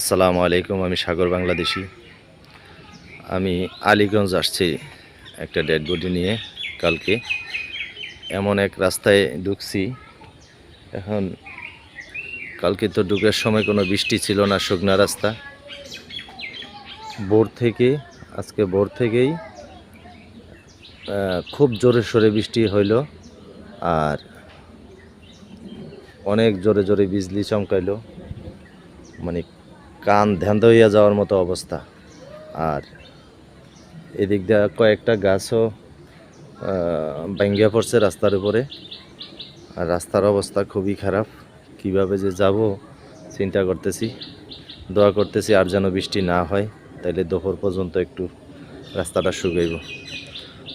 আসসালামু আলাইকুম, আমি সাগর বাংলাদেশি। আমি আলীগঞ্জ আসছি একটা ডেড বডি নিয়ে কালকে। এমন এক রাস্তায় ঢুকছি। এখন কালকে তো ঢুকার সময় কোনো বৃষ্টি ছিল না, শুকনা রাস্তা। ভোর থেকে, আজকে ভোর থেকেই খুব জোরে সোরে বৃষ্টি হইল আর অনেক জোরে জোরে বিজলি চমকাইলো। মানে কান ধ্যান হইয়া যাওয়ার মতো অবস্থা। আর এদিক দিয়ে কয়েকটা গাছও ভাঙ্গিয়া পড়ছে রাস্তার উপরে। আর রাস্তার অবস্থা খুবই খারাপ। কীভাবে যে যাব, চিন্তা করতেছি। দোয়া করতেছি আর যেন বৃষ্টি না হয়, তাইলে দুপুর পর্যন্ত একটু রাস্তাটা শুকাইব।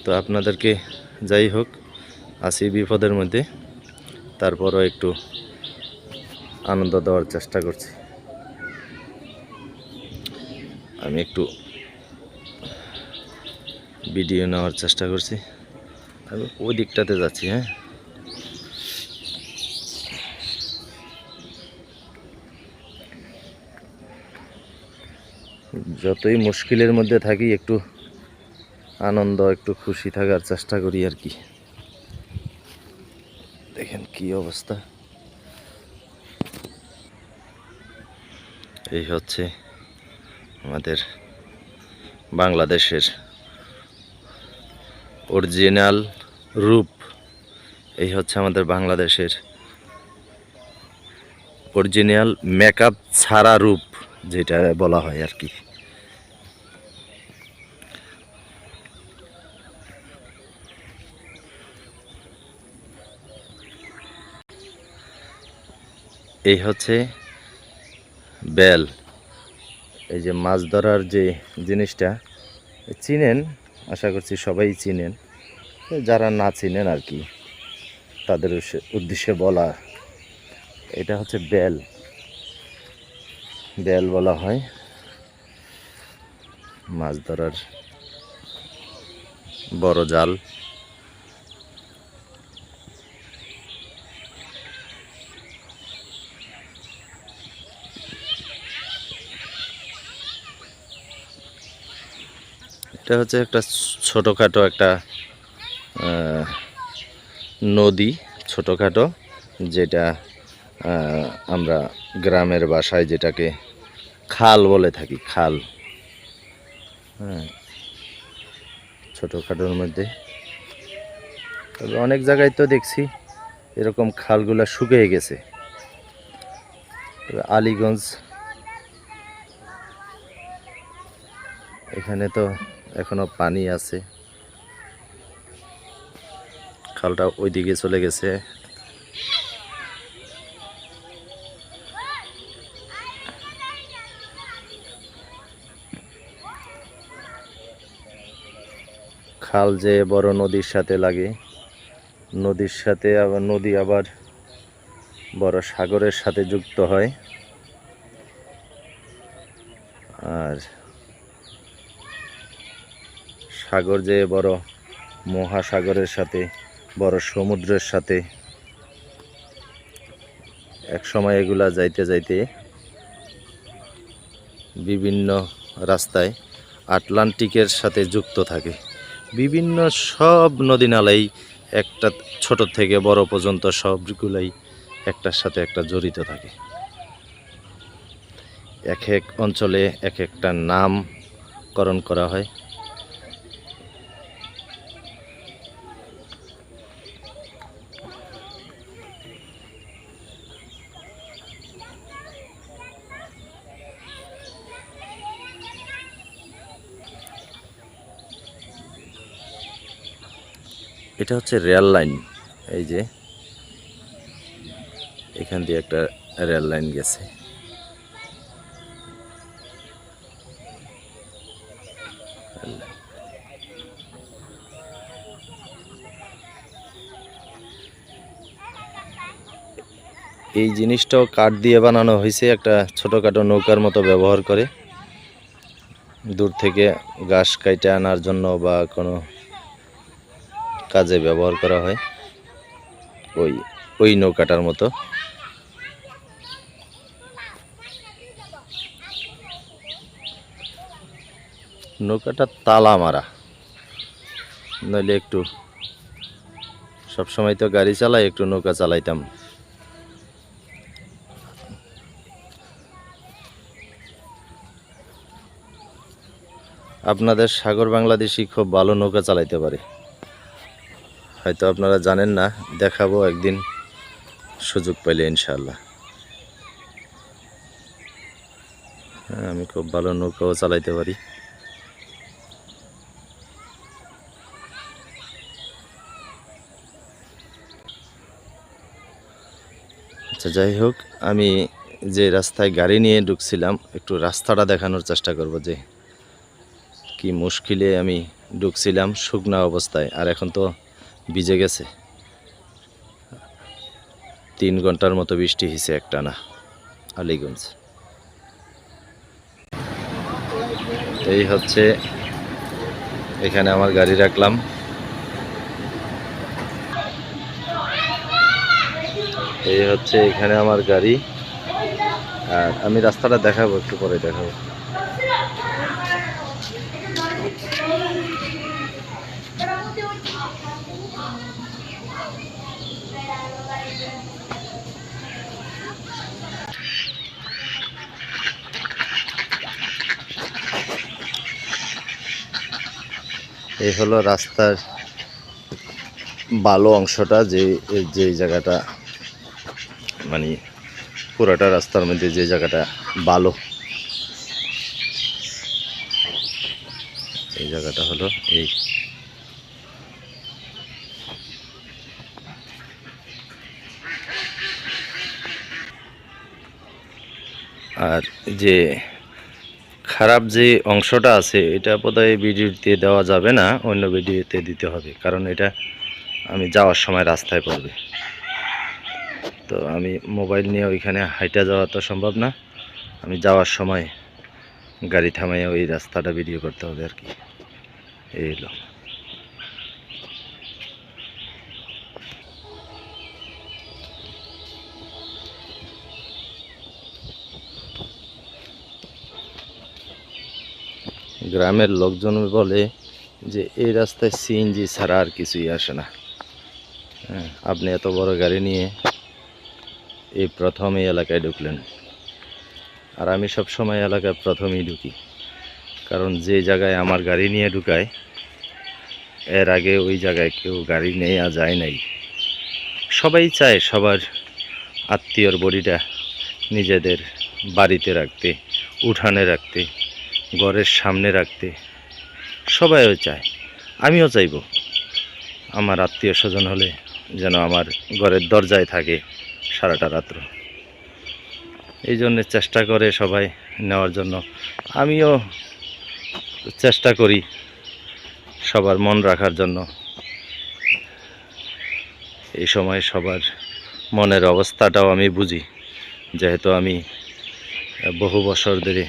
তো আপনাদেরকে যাই হোক আছি বিপদের মধ্যে। তারপরও একটু আনন্দ দেওয়ার চেষ্টা করছি। আমি একটু ভিডিও নেওয়ার চেষ্টা করছি। আমি ওই দিকটাতে যাচ্ছি হ্যাঁ? যতই মুশকিলের মধ্যে থাকি, একটু আনন্দ, একটু খুশি থাকার চেষ্টা করি আর কি। দেখেন কি অবস্থা। এই হচ্ছে আমাদের বাংলাদেশের অরিজিনাল রূপ। এই হচ্ছে আমাদের বাংলাদেশের অরিজিনাল মেকআপ ছাড়া রূপ, যেটা বলা হয় আর কি। এই হচ্ছে বেল এই যে মাছ ধরার যে জিনিসটা, চিনেন, আশা করছি সবাই চিনেন। যারা না চিনেন আর কি, তাদের উদ্দেশ্যে- বলা, এটা হচ্ছে বেল। বেল বলা হয় মাছ ধরার বড় জাল। এটা হচ্ছে একটা ছোটোখাটো একটা নদী ছোটোখাটো, যেটা আমরা গ্রামের বাসায় যেটাকে খাল বলে থাকি, খাল। হ্যাঁ ছোটোখাটোর মধ্যে। তবে অনেক জায়গায় তো দেখছি এরকম খালগুলা শুকিয়ে গেছে। আলীগঞ্জ, এখানে তো এখনও পানি আছে। খালটা ওইদিকে চলে গেছে। খাল যে বড় নদীর সাথে লাগে, নদীর সাথে আবার নদী আবার বড় সাগরের সাথে যুক্ত হয়। আর সাগর যে বড় মহাসাগরের সাথে, বড় সমুদ্রের সাথে এক সময় এগুলা যাইতে যাইতে বিভিন্ন রাস্তায় আটলান্টিকের সাথে যুক্ত থাকে। বিভিন্ন সব নদী নালাই একটা ছোট থেকে বড় পর্যন্ত সবগুলাই একটার সাথে একটা জড়িত থাকে। এক এক অঞ্চলে এক একটা নামকরণ করা হয়। এটা হচ্ছে রেল লাইন। এই যে, এখান দিয়ে একটা রেল লাইন গেছে। এই জিনিসটাও কাঠ দিয়ে বানানো হয়েছে, একটা ছোটোখাটো নৌকার মতো ব্যবহার করে। দূর থেকে ঘাস কাইটে আনার জন্য বা কোনো কাজে ব্যবহার করা হয়। ওই ওই নৌকাটার মতো। নৌকাটা তালা মারা। নইলে একটু সবসময় তো গাড়ি চালাই, একটু নৌকা চালাইতাম। আপনাদের সাগর বাংলাদেশি খুব ভালো নৌকা চালাইতে পারে। হয়তো আপনারা জানেন না, দেখাবো একদিন সুযোগ পাইলে ইনশাল্লাহ হ্যাঁ আমি খুব ভালো নৌকাও চালাইতে পারি। আচ্ছা যাই হোক, আমি যে রাস্তায় গাড়ি নিয়ে ঢুকছিলাম, একটু রাস্তাটা দেখানোর চেষ্টা করব যে কি মুশকিলে আমি ঢুকছিলাম, শুকনা অবস্থায়। আর এখন তো ভিজে গেছে। তিন ঘণ্টার মতো বৃষ্টি হয়েছে একটা না আলিগঞ্জ এই হচ্ছে, এখানে আমার গাড়ি রাখলাম। এই হচ্ছে এখানে আমার গাড়ি। আর আমি রাস্তাটা দেখাবো, একটু পরে দেখাবো। এই হলো রাস্তার ভালো অংশটা, যে যে জায়গাটা মানে পুরোটা রাস্তার মধ্যে যে জায়গাটা ভালো এই জায়গাটা হলো এই। আর যে খারাপ যে অংশটা আছে, এটা বোধহয় ভিডিওতে দেওয়া যাবে না, অন্য ভিডিওতে দিতে হবে। কারণ এটা আমি যাওয়ার সময় রাস্তায় পড়বে। তো আমি মোবাইল নিয়ে ওইখানে হাইটা যাওয়া তো সম্ভব না। আমি যাওয়ার সময় গাড়ি থামাইয়া ওই রাস্তাটা ভিডিও করতে হবে আর কি। এই হলো। গ্রামের লোকজন বলে যে, এই রাস্তায় সিএনজি ছাড়া আর কিছুই আসে না। হ্যাঁ আপনি এত বড় গাড়ি নিয়ে এই প্রথম এই এলাকায় ঢুকলেন। আর আমি সব সময় এলাকায় প্রথমেই ঢুকি। কারণ যে জায়গায় আমার গাড়ি নিয়ে ঢুকায়, এর আগে ওই জায়গায় কেউ গাড়ি নেওয়া যায় নাই। সবাই চায় সবার আত্মীয়র বডিটা নিজেদের বাড়িতে রাখতে, উঠানে রাখতে। ঘরের সামনে রাখতে সবাইও চায়, আমিও চাইব। আমার আত্মীয় স্বজন হলে যেন আমার ঘরের দরজায় থাকে সারাটা রাত্র। এই জন্য চেষ্টা করে সবাই নেওয়ার জন্য। আমিও চেষ্টা করি সবার মন রাখার জন্য। এই সময় সবার মনের অবস্থাটাও আমি বুঝি, যেহেতু আমি বহু বছর ধরে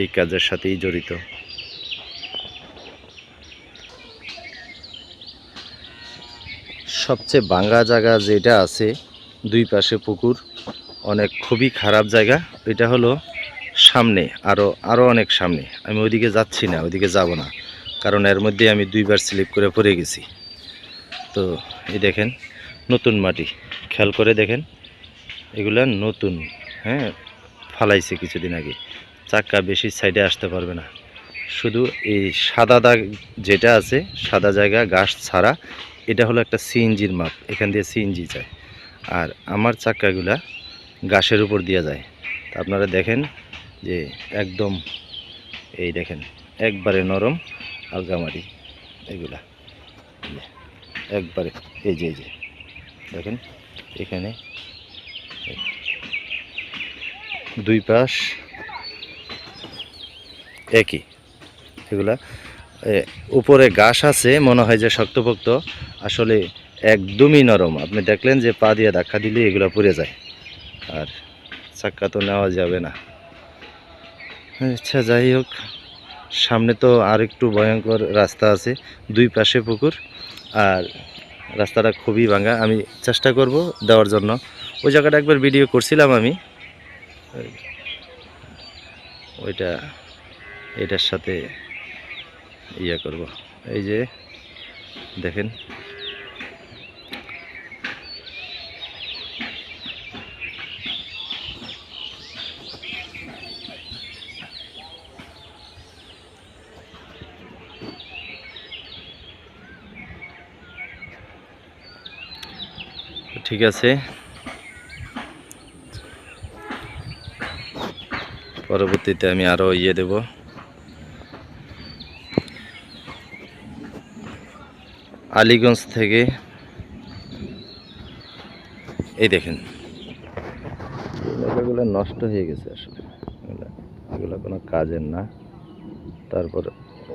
এই কাজের সাথেই জড়িত। সবচেয়ে বাঙ্গা জায়গা যেটা আছে, দুই পাশে পুকুর, অনেক খুবই খারাপ জায়গা। এটা হলো সামনে আরও আরও অনেক সামনে। আমি ওইদিকে যাচ্ছি না, ওইদিকে যাব না, কারণ এর মধ্যে আমি দুইবার স্লিপ করে পড়ে গেছি। তো এই দেখেন, নতুন মাটি। খেয়াল করে দেখেন, এগুলা নতুন হ্যাঁ ফালাইছে কিছুদিন আগে। চাক্কা বেশি সাইডে আসতে পারবে না। শুধু এই সাদা দাগ যেটা আছে, সাদা জায়গা, গাছ ছাড়া, এটা হলো একটা সিএনজির মাপ। এখান দিয়ে সিএনজি যায়। আর আমার চাক্কাগুলা গাছের উপর দিয়ে যায়। আপনারা দেখেন যে একদম এই দেখেন, একবারে নরম আলগামারি এগুলা। একবারে এই যে এই যে, দেখেন এখানে। দুই পাশ একই। এগুলা উপরে ঘাস আছে, মনে হয় যে শক্তপোক্ত, আসলে একদমই নরম। আপনি দেখলেন যে পা দিয়ে ধাক্কা দিলে এগুলো পুড়ে যায়। আর চাক্কা তো নেওয়া যাবে না। আচ্ছা যাই হোক, সামনে তো আর একটু ভয়ঙ্কর রাস্তা আছে, দুই পাশে পুকুর, আর রাস্তাটা খুবই ভাঙা। আমি চেষ্টা করব দেওয়ার জন্য। ওই জায়গাটা একবার ভিডিও করছিলাম আমি। ওইটা এটার সাথে ইয়ে করব। এই যে দেখেন। ঠিক আছে। পরবর্তীতে আমি আরও ইয়ে দেব। আলীগঞ্জ থেকে। এই দেখেন। এলাকাগুলো নষ্ট হয়ে গেছে আসলে। এগুলো কোনো কাজের না। তারপর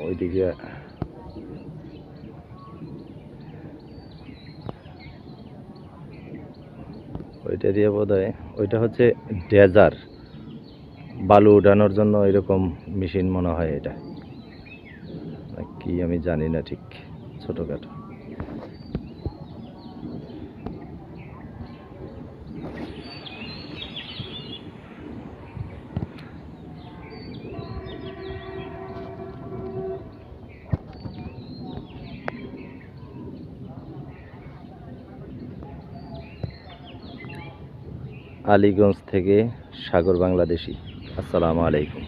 ওইদিকে ওইটা দিয়ে বোধ ওইটা হচ্ছে ডেজার। বালু উঠানোর জন্য এরকম মেশিন মনে হয় এটা। কি আমি জানি না ঠিক ছোটোখাটো। আলীগঞ্জ থেকে সাগর বাংলাদেশি। আসসালামু আলাইকুম।